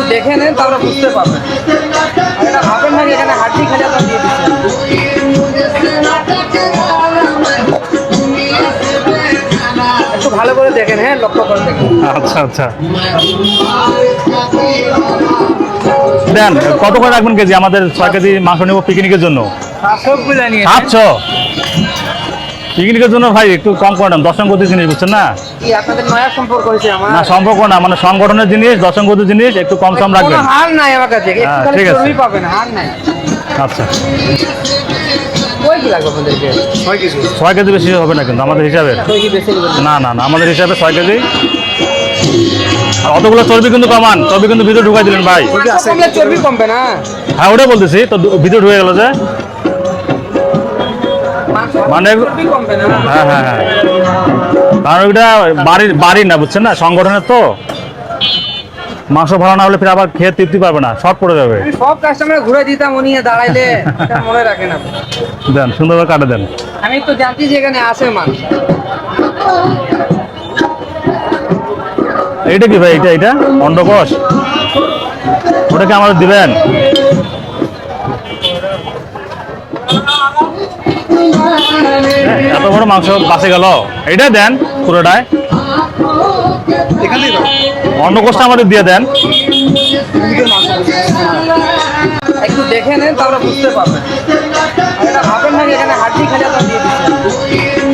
একটু দেখে নেন তাহলে বুঝতে পারবেন। এটা ভাবেন না এখানে হাড্ডি খালি আপনার দিয়ে একটু ভালো করে দেখেন হ্যাঁ লক্ষ্য করে দেখেন। আচ্ছা আচ্ছা। দেন কত করে রাখবেন কেজি? আমাদের ছয় কেজি মাংস নেব পিকনিকের জন্য। সাতশো? পিকনিকের জন্য ভাই একটু কম করে নেন জিনিস বুঝছেন না? কি আপনাদের নয়া সম্পর্ক হয়েছে আমার? না সম্পর্ক না মানে সংগঠনের জিনিস দশঙ্গতি জিনিস একটু কম সম রাখবেন। হার নাই আমার কাছে হ্যাঁ, ঠিক আছে। পাবেন হার নাই। আচ্ছা। ছয় কেজি। বেশি হবে না কিন্তু আমাদের হিসাবে। না না না আমাদের হিসাবে ছয় কেজি। আর অতগুলো চর্বি কিন্তু কমান চর্বি কিন্তু ভিতরে ঢুকাই দিলেন ভাই। চর্বি কমবে না? হ্যাঁ ওটাই বলতেছি তো ভিতরে ঢুকে গেল যে। মানে- না হ্যাঁ হ্যাঁ হ্যাঁ। কারণ ওইটা বাড়ির বাড়ির না বুঝছেন না? সংগঠনের তো। মাংস ভালো না হলে ফির আবার খেয়ে তৃপ্তি পাবে না শর্ট পড়ে যাবে। সব কাস্টমার ঘুরে দিতাম উনি দাঁড়াইলে মনে রাখেন আপনি দেন সুন্দরভাবে কাটে দেন। আমি তো জানতি যে এখানে আছে মাংস। এইটা কি ভাই এটা এটা অন্ডকোষ? ওটা কি আমাদের দিবেন? এত বড় মাংস বাঁচে গেল। এটা দেন পুরোটায়। অন্ডকোষটা আমাদের দিয়ে দেন। একটু দেখে নেন, তাহলে বুঝতে পারবেন। এখানে হাড্ডি দিয়ে দিচ্ছেন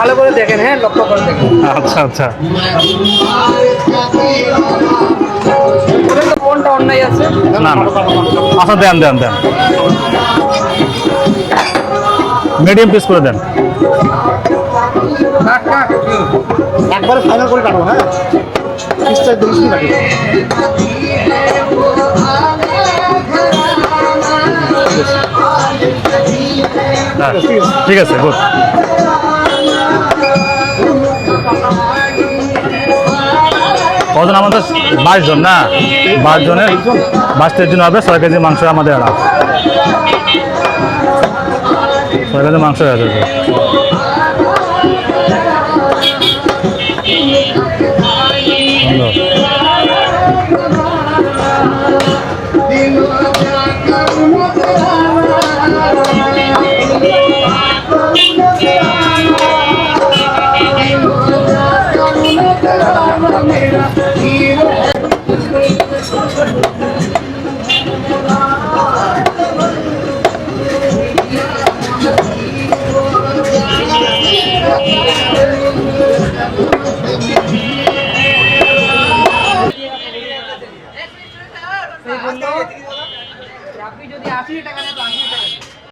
ভালো করে দেখেন হ্যাঁ লক্ষ্য করে দেখেন। আচ্ছা আচ্ছা। কোনটা অন্যায় আছে। না না। আচ্ছা দেন দেন দেন। মিডিয়াম পিস করে দেন। একবারে ফাইনাল করে কাটবো হ্যাঁ। পিসটা হ্যাঁ, ঠিক আছে গুড কজন? আমাদের বাইশ জন না? বাইশ জনের বাইশ তেইশ জন হবে, ছয় কেজি মাংস আমাদের আড়া ছয় কেজি মাংস সুন্দর আপনি যদি আশি টাকা নেন।